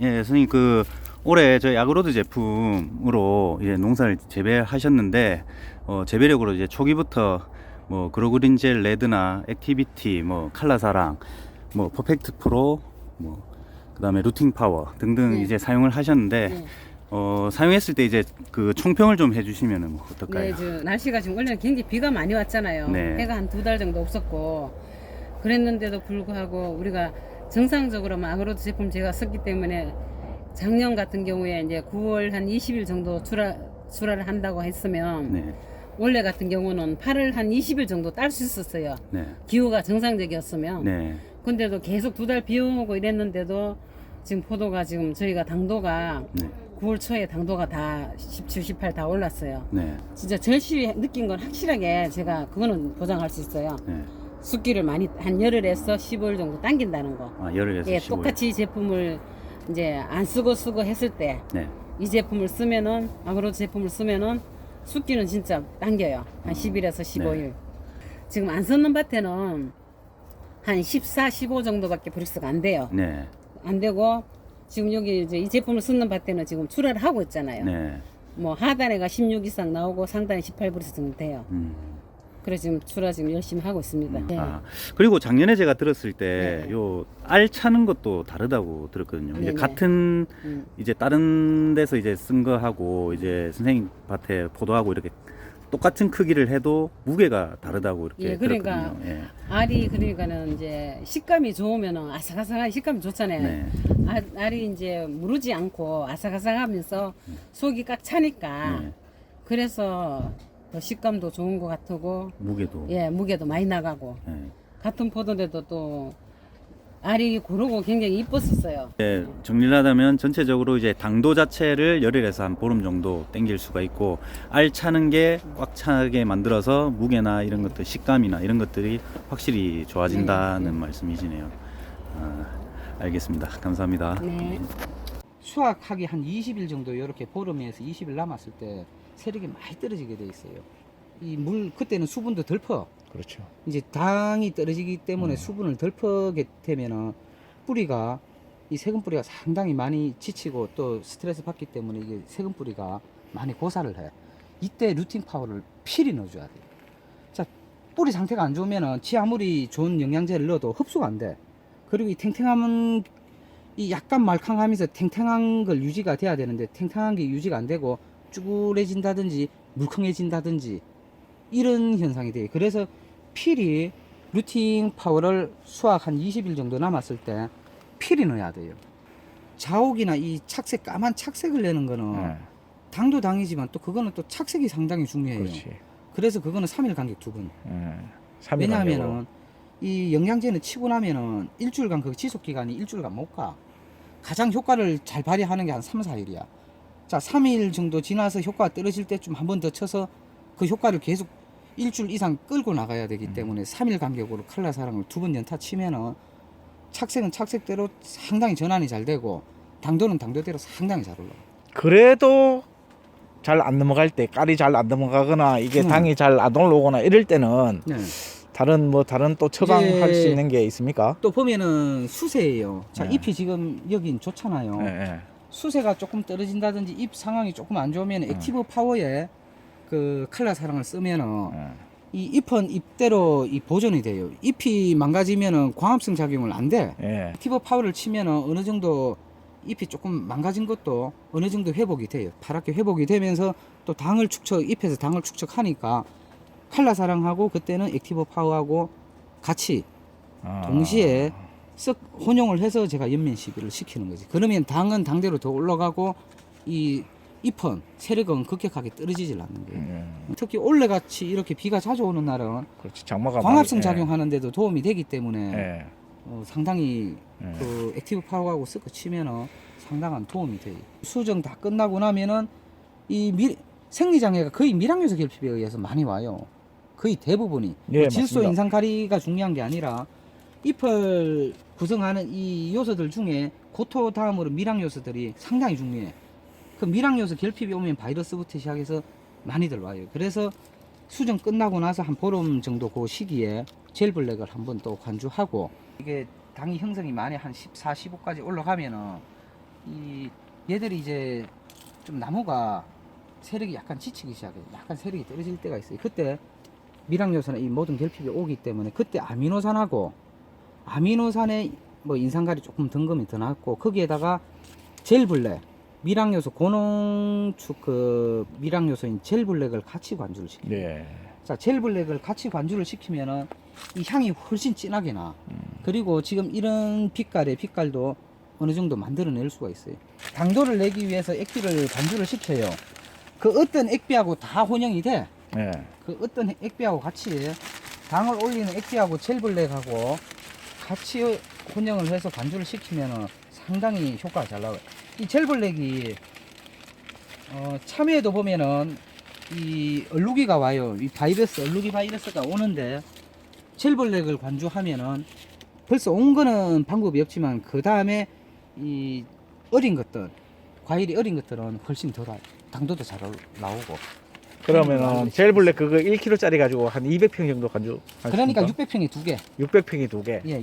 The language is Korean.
예, 선생님 그 올해 저희 아그로드 제품으로 이제 농사를 재배하셨는데 어, 재배력으로 이제 초기부터 뭐 그로그린젤 레드나 액티비티, 뭐 칼라사랑, 뭐 퍼펙트 프로, 뭐 그다음에 루팅 파워 등등 네. 이제 사용을 하셨는데 네. 어, 사용했을 때 이제 그 총평을 좀 해주시면은 뭐 어떨까요? 네, 저 날씨가 지금 원래는 굉장히 비가 많이 왔잖아요. 네. 해가 한 두 달 정도 없었고 그랬는데도 불구하고 우리가 정상적으로 마그로드 제품 제가 썼기 때문에 작년 같은 경우에 이제 9월 한 20일 정도 출하 출하를 한다고 했으면 네, 원래 같은 경우는 8월 한 20일 정도 딸 수 있었어요. 네, 기후가 정상적이었으면. 네, 근데도 계속 두 달 비 오고 이랬는데도 지금 포도가 지금 저희가 당도가 네, 9월 초에 당도가 다 17, 18 다 올랐어요. 네, 진짜 절실히 느낀 건 확실하게 제가 그거는 보장할 수 있어요. 네. 숫기를 많이 한 열흘에서 15일 정도 당긴다는 거. 아, 열흘에서 예, 15일. 똑같이 제품을 이제 안 쓰고 쓰고 했을 때 이 네, 제품을 쓰면은 아그로 제품을 쓰면은 숫기는 진짜 당겨요. 한 10일에서 15일. 네. 지금 안 썼는 밭에는 한 14, 15 정도밖에 브릭스가 안 돼요. 네, 안 되고 지금 여기 이제 이 제품을 쓰는 밭에는 지금 출하를 하고 있잖아요. 네. 뭐 하단에가 16 이상 나오고 상단에 18 브릭스 정도 돼요. 음. 그래서 지금 출하 지금 열심히 하고 있습니다. 네. 아, 그리고 작년에 제가 들었을 때 네. 요알 차는 것도 다르다고 들었거든요. 이제 네네. 같은 음. 이제 다른 데서 이제 쓴 거하고 이제 선생님 밭에 포도하고 이렇게 똑같은 크기를 해도 무게가 다르다고 이렇게 예, 그러니까 들었거든요. 예. 알이 그러니까는 이제 식감이 좋으면은 아삭아삭한 식감이 좋잖아요. 네. 알, 알이 이제 무르지 않고 아삭아삭하면서 속이 꽉 차니까 네. 그래서 더 식감도 좋은 것 같고 무게도. 예 무게도 많이 나가고 예. 같은 포도인데도 또 알이 고르고 굉장히 이뻤었어요. 예, 정리를 하자면 전체적으로 이제 당도 자체를 열흘에서 한 보름 정도 땡길 수가 있고 알 차는 게 꽉 차게 만들어서 무게나 이런 것들 식감이나 이런 것들이 확실히 좋아진다는 네, 네. 말씀이시네요. 아, 알겠습니다. 감사합니다. 네. 수확하기 한 20일 정도 이렇게 보름에서 20일 남았을 때 세력이 많이 떨어지게 돼 있어요. 이 물 그때는 수분도 덜 퍼. 그렇죠. 이제 당이 떨어지기 때문에 음. 수분을 덜 퍼게 되면은 뿌리가 이 세금 뿌리가 상당히 많이 지치고 또 스트레스 받기 때문에 이게 세금 뿌리가 많이 고사를 해. 이때 루틴 파워를 필히 넣어줘야 돼요. 자 뿌리 상태가 안 좋으면은 지 아무리 좋은 영양제를 넣어도 흡수가 안 돼. 그리고 이 탱탱함은 이 약간 말캉하면서 탱탱한 걸 유지가 돼야 되는데 탱탱한 게 유지가 안 되고 쭈글해진다든지 물컹해진다든지 이런 현상이 돼요. 그래서 필히 루팅 파워를 수확 한 20일 정도 남았을 때 필히 넣어야 돼요. 자옥이나 이 착색 까만 착색을 내는 거는 예, 당도 당이지만 또 그거는 또 착색이 상당히 중요해요. 그렇지. 그래서 그거는 3일 간격 두 번. 간격으로. 왜냐하면은 이 영양제는 치고 나면은 일주일간 그 지속 기간이 일주일간 못 가. 가장 효과를 잘 발휘하는 게 한 3, 4일이야. 자, 3일 정도 지나서 효과가 떨어질 때쯤 한 번 더 쳐서 그 효과를 계속 일주일 이상 끌고 나가야 되기 음. 때문에 3일 간격으로 칼라 사랑을 두 번 연타 치면은 착색은 착색대로 상당히 전환이 잘 되고 당도는 당도대로 상당히 잘 올라가. 그래도 잘 안 넘어갈 때 깔이 잘 안 넘어가거나 이게 음. 당이 잘 안 올라오거나 이럴 때는 네. 다른 뭐 다른 또 처방할 수 있는 게 있습니까? 또 보면은 수세예요. 자, 네. 잎이 지금 여긴 좋잖아요. 예, 예. 수세가 조금 떨어진다든지 잎 상황이 조금 안 좋으면 액티브 파워에 그 칼라 사랑을 쓰면은 예. 이 잎은 잎대로 이 보존이 돼요. 잎이 망가지면은 광합성 작용을 안 돼. 예. 액티브 파워를 치면은 어느 정도 잎이 조금 망가진 것도 어느 정도 회복이 돼요. 파랗게 회복이 되면서 또 당을 축적, 잎에서 당을 축적하니까 칼라 사랑하고 그때는 액티브 파워하고 같이 아. 동시에 쓱 혼용을 해서 제가 연면 시비를 시키는 거지. 그러면 당은 당대로 더 올라가고 이 잎은 세력은 급격하게 떨어지질 않는 거예요. 음, 특히 올해같이 이렇게 비가 자주 오는 날은 그렇지. 장마가 광합성 많이- 작용하는데도 도움이 되기 때문에 예. 예. 어, 상당히 예. 그 액티브 파워하고 섞어 치면은 상당한 도움이 돼요. 수정 다 끝나고 나면은 이 미, 생리 장애가 거의 미량요소 결핍에 의해서 많이 와요. 거의 대부분이 예, 뭐 질소. 인상가리가 중요한 게 아니라 잎을 구성하는 이 요소들 중에 고토 다음으로 미량 요소들이 상당히 중요해. 그 미량 요소 결핍이 오면 바이러스부터 시작해서 많이들 와요. 그래서 수정 끝나고 나서 한 보름 정도 그 시기에 젤블랙을 한번 또 관주하고 이게 당이 형성이 많이 한 14, 15까지 올라가면은 이 얘들이 이제 좀 나무가 세력이 약간 지치기 시작해. 약간 세력이 떨어질 때가 있어요. 그때 미량요산의 이 모든 결핍이 오기 때문에 그때 아미노산하고 아미노산의 뭐 인산가리 조금 등급이 더 낮고 거기에다가 젤블랙 미량요소 고농축 그 미량요소인 젤블랙을 같이 관주를 시켜. 네. 자, 젤블랙을 같이 관주를 시키면은 이 향이 훨씬 진하게 나. 그리고 지금 이런 빛깔의 빛깔도 어느 정도 만들어낼 수가 있어요. 당도를 내기 위해서 액비를 관주를 시켜요. 그 어떤 액비하고 다 혼용이 돼. 네. 그 어떤 액비하고 같이 당을 올리는 액비하고 젤블랙하고 같이 혼용을 해서 관주를 시키면은 상당히 효과가 잘 나와요. 이 젤블랙이 어, 참외에도 보면은 이 얼룩이가 와요. 이 바이러스, 얼룩이 바이러스가 오는데 젤블랙을 관주하면은 벌써 온 거는 방법이 없지만 그 다음에 이 어린 것들, 과일이 어린 것들은 훨씬 덜 와요. 당도도 잘 올- 나오고. 그러면은 젤블랙 그거 1kg짜리 가지고 한 200평 정도 간주. 그러니까 600평에 두 개. 600평이 두 개. 예,